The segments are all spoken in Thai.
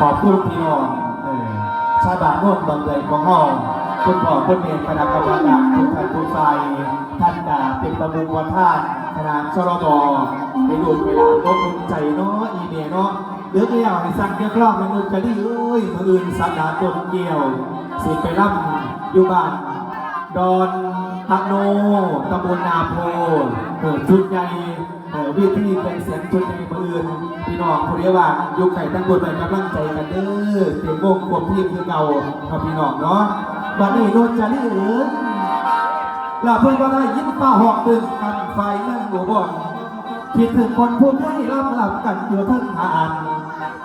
ขอบคุณพี่น้องเออชาบานร่วมบังเลยของห้องคุณพ่อคุณเมนคณะกรรมการทุกท่านทุกฝ่ายท่านดาเป็นประมุขวัฒนธาตุคณะชรบในดูเวลาตกลงใจเนาะอีเมลเนาะเลือกแล้วให้สั่งเกี่ยวกรอบมันจะดีเอ้ยมืออื่นสัปดาห์ต้นเกี่ยวสิไปร่ำอยู่บ้านดอนตะโนตำบลนาโพเออชุดใหญ่ วิธีเป็นเสียงชุดใหญ่มืออื่นพี่น้องคนเรียกว่ายุคไข่ตั้งบนไปกำลังใจกันเด้อเต็มวงควบทีมคือเก่าครับพี่น้องเนาะวันนี้โดนจะลี่เอินลาเพื่อนก็ได้ยินฟ้าหอกตึงกันไฟนั่งหัวบอนคิดถึงคนผู้ไม่รับหลับกันอยู่ทั้งทาน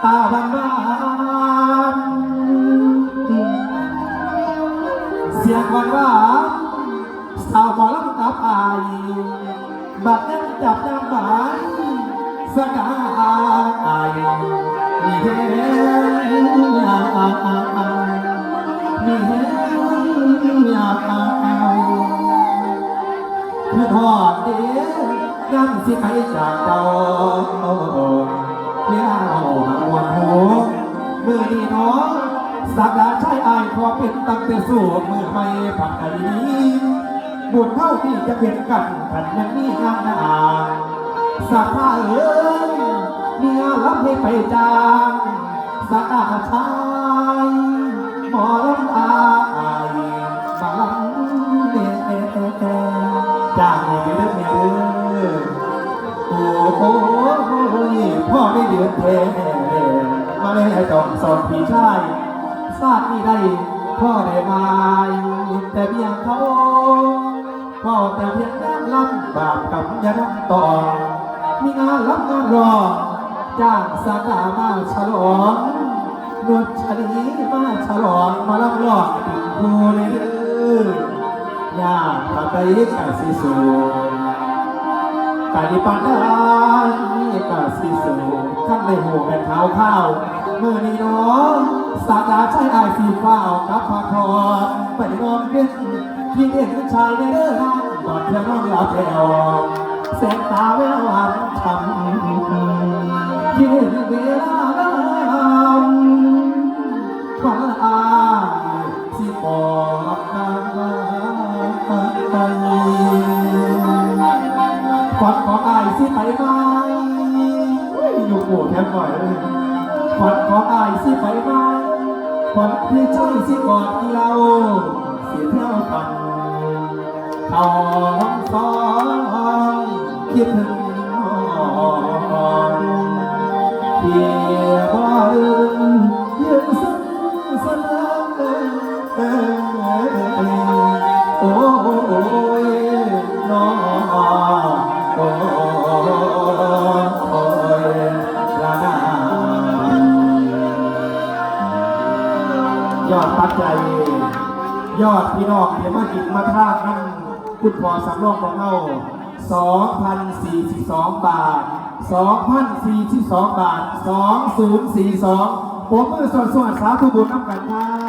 ตาบันบานเสียงหวานหวาสาวหมอลำกับอายบัดนั้ จับน้ำหวานสกาไอายมีเฮยามีเฮยาคือทอดเดียวยังสิไปจากเจ้าเลี้ยงเอาหังวันหูมือดีน้องสักดาใช้อายขอเป็นตั้งแต่สู่มือไม่ผัดไอ้นี้ บุญเท่าที่จะเป็นกันกันยังมีงานนาสักผ้าเอ้ยเมียรับให้ไปจางสักอาชายหมอลำอายมาลำเด้จ้างให้ไปเด้อแม่เด้อโอ้โหพ่อได้เดือดแท้มาเลยให้จองสอนพี่ชายทราบนี่ได้พ่อได้มาแต่เมียเขา พ่อแต่เพียงงานลำบากกับยาดำต่อ มีงานรับงานรอจ้างสาขามาฉลองนวดชลีมาฉลองมารับรองปิดภูในเด้อยากพาไปกาสิสูกาดิปันดานนี่กาสิสูข้างในหูแม่ขาข้าวเมื่อนี้น้องสาขาใช้อายสีฟ้ากับพาคอนไปนอนเล่น ที่เห็นชายในเรื่องนั้นกอดเธอน้องหลับแล้วแสงตาแววหวานช้ำที่เห็นเวลาฝันอายสิบอกกันว่าฝันของอายสิไปไหมอยู่โกรธแทบหน่อยเลยฝันของอายสิไปไหมฝันที่ใจสิกอด ยบ่ลืมยืนซึ้งเสมอโอ้ยน้องโอ้ยละนายอดปัจจัยยอดพี่น้องเดี๋ยวมากินมาท่านั่งคุณพอสำรองของเรา2,042 บาท 2,042 บาท 2042 ผมมือสวดสวดสาธุบุญน้ำกันครับ